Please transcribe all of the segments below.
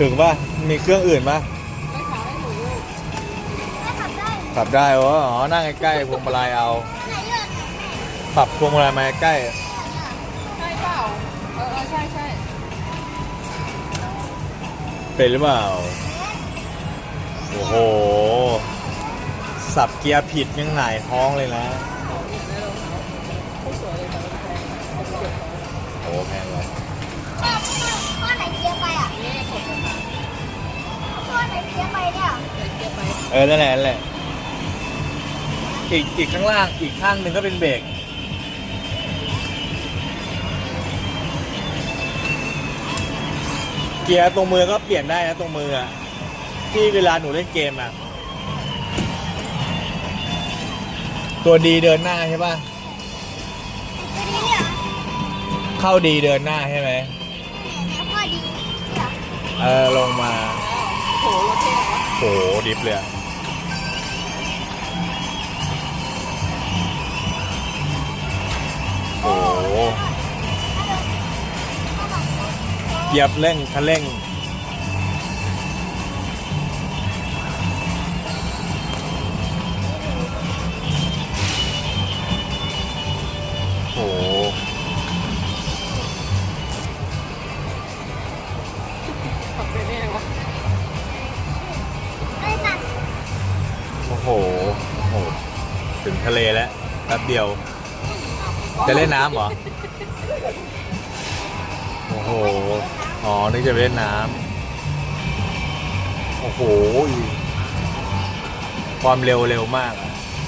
ถึงป่ะ มีเครื่องอื่นป่ะ ไม่ขายให้หนูลูกไม่ขับได้ขับได้วะอ๋อ นั่งใกล้ๆพวงมาลัยเอา ไหนเยอะปรับพวงมาลัยมาใกล้ ใช่เปล่า เออเออใช่ใช่เป็นหรือเปล่า โอ้โห สับเกียร์ผิดยังหงายท้องเลยนะ ของเนี่ยได้ลงโคตรสวยเลยแต่มันแพงเอาไปเก็บไว้ โอ้แพงเลย พ่อไหนเกียร์ไปเนี่ยเดี๋ยวเก็บไปเออนั่นแหละนั่นแหละอีกอีกข้างล่างอีกข้างหนึ่งก็เป็นเบรกเกียร์ตรงมือก็เปลี่ยนได้นะตรงมืออะที่เวลาหนูเล่นเกมอะตัวดีเดินหน้าใช่ป่ะตัวนี้เนี่ยเข้าดีเดินหน้าใช่ไหมเนี่ยพ่อดีเนี่ยเออลงมา โหรถเท่เหรอโหดิฟเลยอะโอ้โหเหยียบเร่งคันเร่ง ถึงทะเลแล้วแป๊บเดียว จะเล่นน้ำเหรอ โอ้โห อ๋อนึกจะเล่นน้ำ โอ้โห ความเร็วเร็วมาก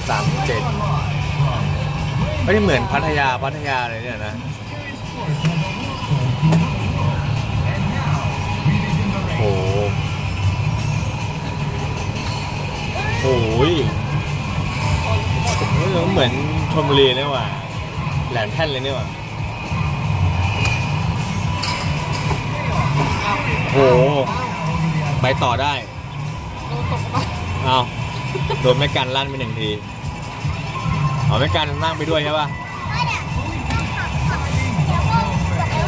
สามเจ็ดไม่ได้เหมือนพัทยาพัทยาเลยเนี่ยนะโอ้โหโอ้ยเฮ้ยเห มือนชมบุรีเลยว่ะแหลมแท่นเลยนี่ว่ะโอ้โหไปต่อได้โดนตกปะเอาโดนแม่กันลั่นไปหนึ่งทีเอาแม่กันนั่งไปด้วยใช่ป่ะไม่เนี่ยต้องขับขับเดี๋ยวพ่อเดี๋ยว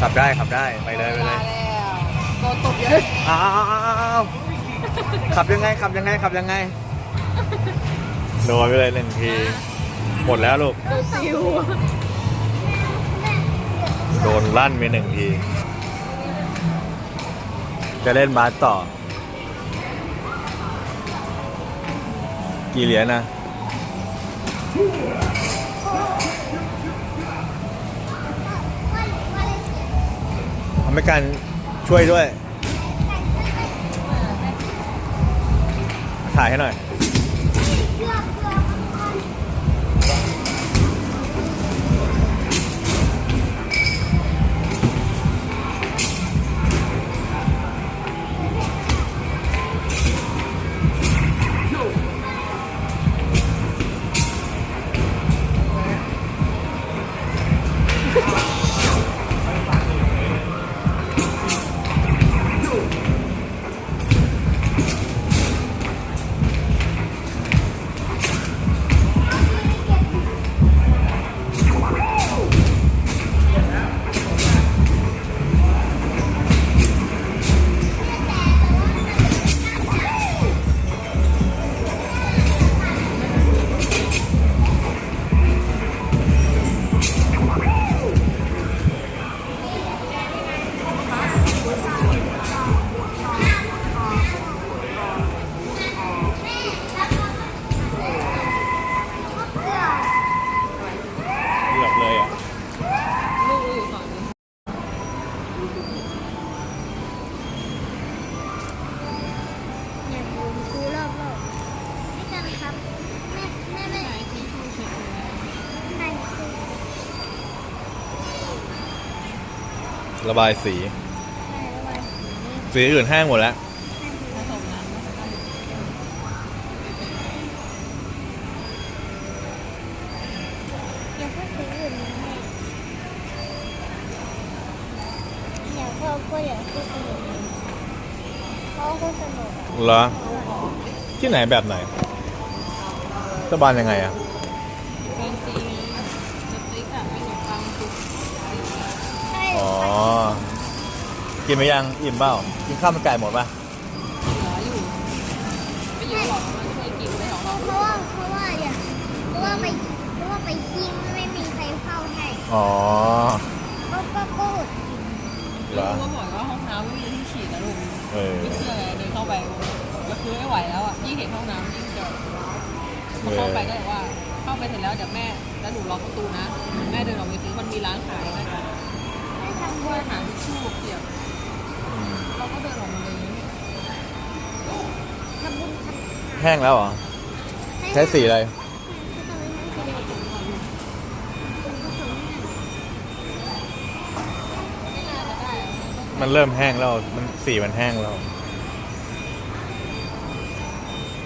ขับได้ขับได้ขับได้ไปเลยไปเลยมาแล้วโดนตบเยอะอ้าวอ้าวอ้าวอ้าวขับยังไงขับยังไงขับยังไง โดนไปเลยหนึ่งที หมดแล้วลูกโดนซิวโดนลั่นไปหนึ่งที จะเล่นบาสต่อ กี่เหรียญนะทำให้การช่วยด้วย ถ่ายให้หน่อย ระบายสีไหนระบายสีนี่สีอื่นแห้งหมดแล้วๆผสมน้ำนะคะอย่าพูดถึงอื่นนะแม่อย่าพ่อก็อย่าพูดถึงอื่นพ่อก็สนุกอะเหรอ ที่ไหนแบบไหนสบานยังไงอะแฟนซีไงเน็ตฟลิกอะไอ้ขนมปังทุกใช่อ๋อค กินไปยังอิ่มเปล่ากินข้าวมันไก่หมดปะเหลืออยู่ไม่เยอะหรอกมันเคยกินไปของเราเพราะว่าเพราะว่าอย่างเพราะว่าไปเพราะว่าไปยิงไม่มีใครเข้าให้อ๋อก็ก็พูดเหรอรู้ว่าบอกว่าห้องน้ำไม่มีที่ฉีดนะลูกเออไม่เชื่อเลยเดินเข้าไปก็คือไม่ไหวแล้วอะยิ่งเห็นห้องน้ำยิ่งจะพอเข้าไปก็เลยว่า เข้าไปเสร็จแล้วเดี๋ยวแม่แล้วหนูล็อกประตูนะแม่เดินออกไปซื้อมันมีร้านขายนะไม่ทำเพื่บุอญหาทิชชู่เปียกอืม เดินออกมาเลยทำบุญทแห้งแล้วเหรอใช้สีอะไร มันเริ่มแห้งแล้ว มันสีมันแห้งแล้ว